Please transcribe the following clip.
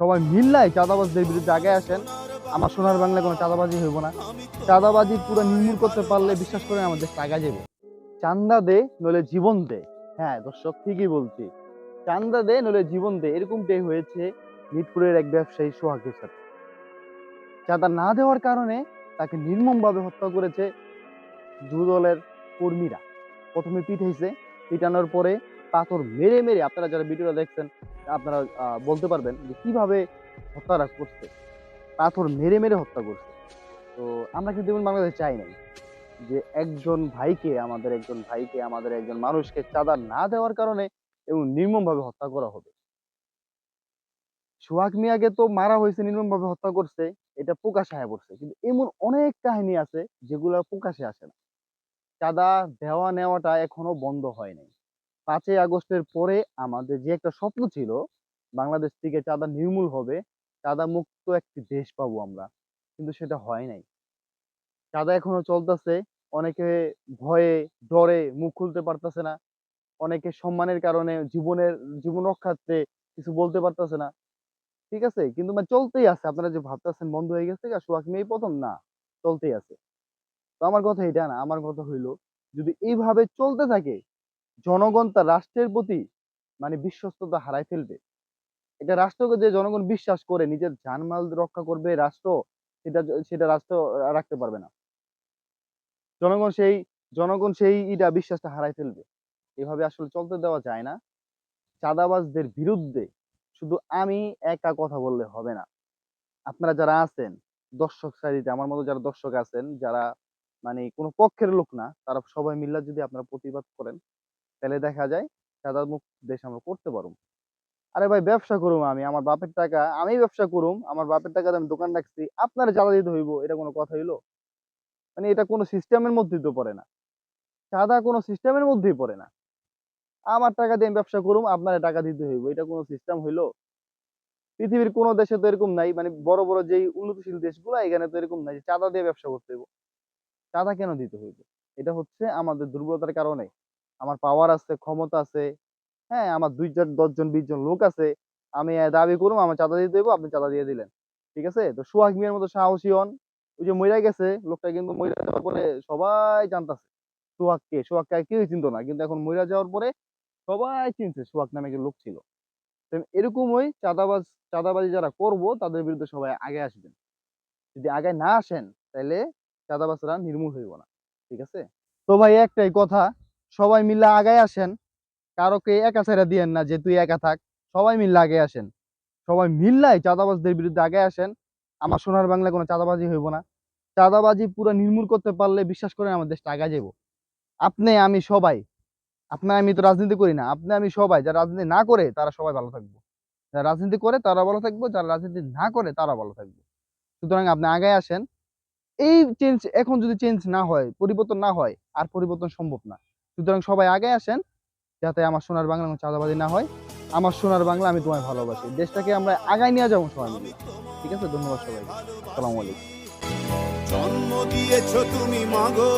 সবাই মিল্লাই চাঁদাবাজদের বিরুদ্ধে আগে আসেন। আমার সোনার বাংলায় কোনো চাঁদাবাজি হইব না। চাঁদাবাজি পুরো নির্মূল করতে পারলে বিশ্বাস করেন আমাদের আগে যাবে। চান্দা দে নলে জীবন দে। হ্যাঁ দর্শক, ঠিকই বলছি। চান্দা দে নলে জীবন দে। এরকমটাই হয়েছে মিরপুরের এক ব্যবসায়ী সোহাগের সাথে। চাঁদা না দেওয়ার কারণে তাকে নির্মমভাবে হত্যা করেছে যুদলের কর্মীরা। প্রথমে পিঠাইছে পিটানোর পরে পাথর মেরে মেরে, আপনারা যারা ভিডিওটা দেখছেন আপনারা বলতে পারবেন যে কীভাবে হত্যাটা করছে। পাথর মেরে মেরে হত্যা করছে। তো আমরা কিন্তু এমন বাংলাদেশে চাই নাই যে একজন ভাইকে, আমাদের একজন ভাইকে, আমাদের একজন মানুষকে চাঁদা না দেওয়ার কারণে এবং নির্মমভাবে হত্যা করা হবে। সোহাগ মিয়াকে তো মারা হয়েছে, নির্মমভাবে হত্যা করছে, এটা প্রকাশে আয় পড়ছে। কিন্তু এমন অনেক কাহিনী আছে যেগুলো প্রকাশে আসে না। চাঁদা দেওয়া নেওয়াটা এখনও বন্ধ হয় নাই। পাঁচই আগস্টের পরে আমাদের যে একটা স্বপ্ন ছিল, বাংলাদেশ থেকে চাঁদা নির্মূল হবে, চাঁদা মুক্ত একটি দেশ পাবো আমরা। কিন্তু সেটা হয় নাই। চাঁদা এখনও চলতেছে, অনেকে ভয়ে ডরে মুখ খুলতে পারতেছে না, অনেকে সম্মানের কারণে জীবনের, জীবন রক্ষার্থে কিছু বলতে পারতেছে না। ঠিক আছে? কিন্তু মানে চলতেই আছে। আপনারা যে ভাবতেছেন বন্ধ হয়ে গেছে সোহাগ, মেয়ে প্রথম? না, চলতেই আছে। তো আমার কথা এটা না, আমার কথা হইল, যদি এইভাবে চলতে থাকে জনগণ তার রাষ্ট্রের প্রতি মানে বিশ্বস্ততা হারাই ফেলবে। এটা রাষ্ট্রকে যে জনগণ বিশ্বাস করে, নিজের জানমাল রক্ষা করবে রাষ্ট্র, সেটা সেটা রাষ্ট্র রাখতে পারবে না। জনগণ সেই জনগণ সেই ইটা বিশ্বাসটা হারাই ফেলবে। এভাবে আসলে চলতে দেওয়া যায় না। চাঁদাবাজদের বিরুদ্ধে শুধু আমি একা কথা বললে হবে না। আপনারা যারা আছেন, দর্শক সারিতে আমার মতো যারা দর্শক আছেন, যারা মানে কোনো পক্ষের লোক না, তারা সবাই মিল্লা যদি আপনারা প্রতিবাদ করেন তাহলে দেখা যায় চাঁদা মুক্ত দেশ আমরা করতে পারব। আরে ভাই, ব্যবসা করুম আমি, আমার বাপের টাকা, আমি ব্যবসা করুম, আমার বাপের টাকা আমি দোকান রাখছি, আপনার চাঁদা দিতে হইব, এটা কোনো কথা হইল? মানে এটা কোনো সিস্টেমের মধ্যেই তো পড়ে না। চাঁদা কোনো সিস্টেমের মধ্যেই পড়ে না। আমার টাকা দিয়ে আমি ব্যবসা করুম, আপনার টাকা দিতে হইব, এটা কোনো সিস্টেম হইল? পৃথিবীর কোনো দেশে তো এরকম নাই মানে বড় বড় যেই উন্নতশীল দেশগুলো, এখানে তো এরকম নাই যে চাঁদা দিয়ে ব্যবসা করতে হইব। চাঁদা কেন দিতে হইব? এটা হচ্ছে আমাদের দুর্বলতার কারণে। আমার পাওয়ার আছে, ক্ষমতা আছে হ্যাঁ আমার দুই চার দশ জন, বিশ জন লোক আছে, আমি দাবি করুম আমার চাঁদা দিয়ে হইব আপনি চাঁদা দিয়ে দিলেন। ঠিক আছে? তো সোহাগ মিয়ার মতো সাহসী হন, ওই যে মইরা গেছে, লোকটা কিন্তু মইরা যাওয়ার পরে সবাই জানতাছে সোহাগকে। সোহাগকে আর কেউই চিনতো না, কিন্তু এখন মইরা যাওয়ার পরে সবাই চিনছে সোহাগ নামে একটা লোক ছিল। তো এরকমই চাঁদাবাজ, চাঁদাবাজি যারা করব, তাদের বিরুদ্ধে সবাই আগে আসবেন। যদি আগে না আসেন তাহলে চাঁদাবাজরা নির্মূল হইব না। ঠিক আছে? তো ভাই, একটাই কথা সবাই মিলে আগায় আসেন। কারোকে একা ছেড়ে দিয়েন না যে তুই একা থাক, সবাই মিলে আগে আসেন। সবাই মিল্লাই চাঁদাবাজদের বিরুদ্ধে আগে আসেন। আমার সোনার বাংলায় কোনো চাঁদাবাজি হইব না। চাঁদাবাজি পুরো নির্মূল করতে পারলে বিশ্বাস করেন আমার দেশটা আগে যাব আপনি, আমি সবাই, আপনি, আমি তো রাজনীতি করি না, আপনি, আমি সবাই, যারা রাজনীতি না করে তারা সবাই ভালো থাকব। যারা রাজনীতি করে তারা ভালো থাকব, যারা রাজনীতি না করে তারা ভালো থাকবে। সুতরাং আপনি আগে আসেন। এই চেঞ্জ এখন যদি চেঞ্জ না হয়, পরিবর্তন না হয়, আর পরিবর্তন সম্ভব না। সুতরাং সবাই আগে আসেন, যাতে আমার সোনার বাংলা কোনো চাঁদাবাজি না হয়। আমার সোনার বাংলা আমি তোমায় ভালোবাসি। দেশটাকে আমরা আগায় নিয়ে যাব সবাই মিলে। ঠিক আছে? ধন্যবাদ সবাই আসসালামু আলাইকুম। জন্ম দিয়েছ তুমি মাগো